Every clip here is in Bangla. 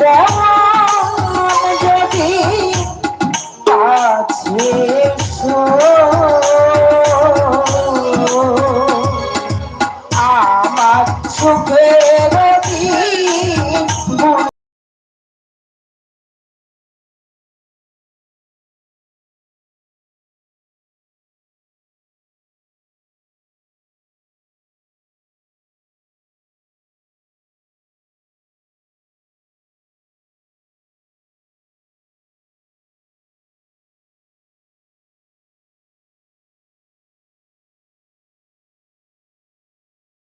Bora!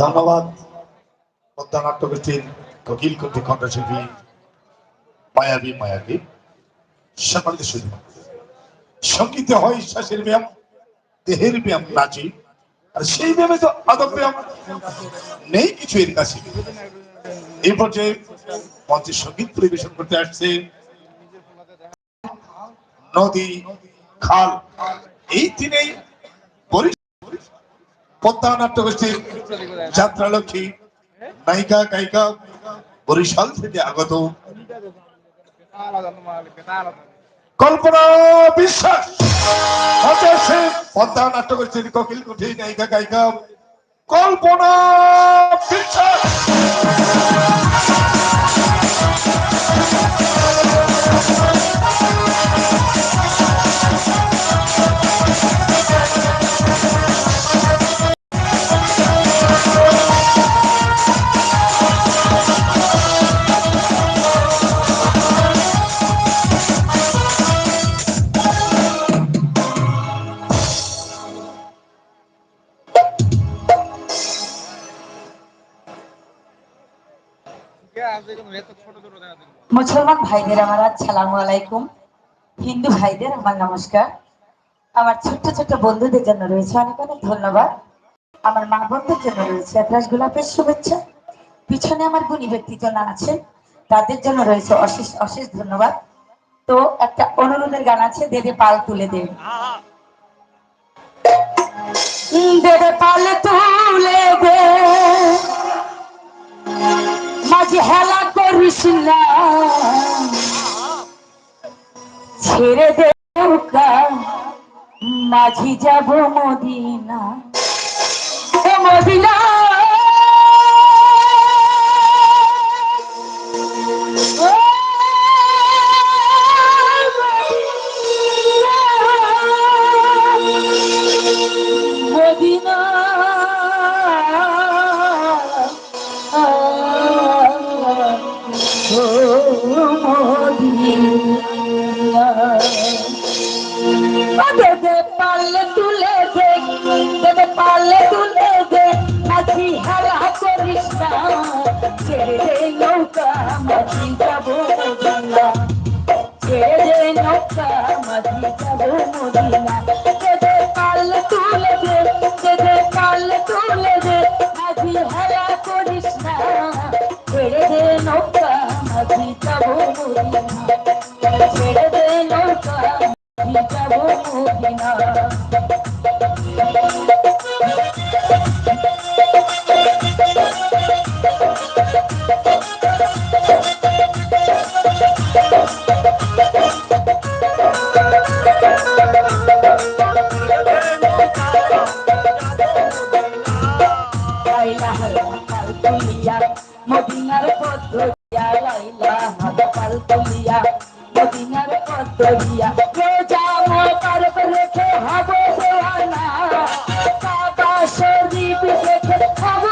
ধন্যবাদ। পদ্মা নাট্যগোষ্ঠীর কোকিল কণ্ঠী কণ্ঠশিল্পী মায়াবী। মায়াবী শুধু সঙ্গীতে হয় শ্বাসের ব্যায়াম, দেহের ব্যায়াম নাচি, আর সেই ব্যায়ামে তো আদব ব্যায়াম নেই কিছু এর কাছে। এই পর্যায়ে মঞ্চে সংগীত পরিবেশন করতে আসছে নদী, খাল। এই তিনেই পদ্মা নাট্যগোষ্ঠীর যাত্রা লক্ষ্মী নায়িকা, গায়িকা, বরিশাল থেকে আগত। কল্পনা বিশ্বাস পদ্মা নাট্যগোষ্ঠীর কোকিল কুঠি, নায়িকা, গায়িকা, কল্পনা বিশ্বাস। মুসলমান ভাইদের আমার আসসালামু আলাইকুম। হিন্দু ভাইদের আমার নমস্কার। আমার ছোট্ট ছোট্ট বন্ধুদের জন্য রয়েছে অনেক অনেক ধন্যবাদ। আমার মা বোনদের জন্য রয়েছে একরাশ গোলাপের শুভেচ্ছা। পিছনে আমার গুণী ব্যক্তিজন আছেন তাদের জন্য রয়েছে অশেষ অশেষ ধন্যবাদ। তো একটা অনুরোধের গান আছে দেবে পাল তুলে দেবে দেবে পাল তুলে দে। হেলা করিস না ছেড়ে দে মাঝি যাব মদিনা। মদিনা! পারলে মদিনার পদ্রিয়া লাইলা হাল পাল তুলিয়া মদিনার পদ্রিয়া রোজা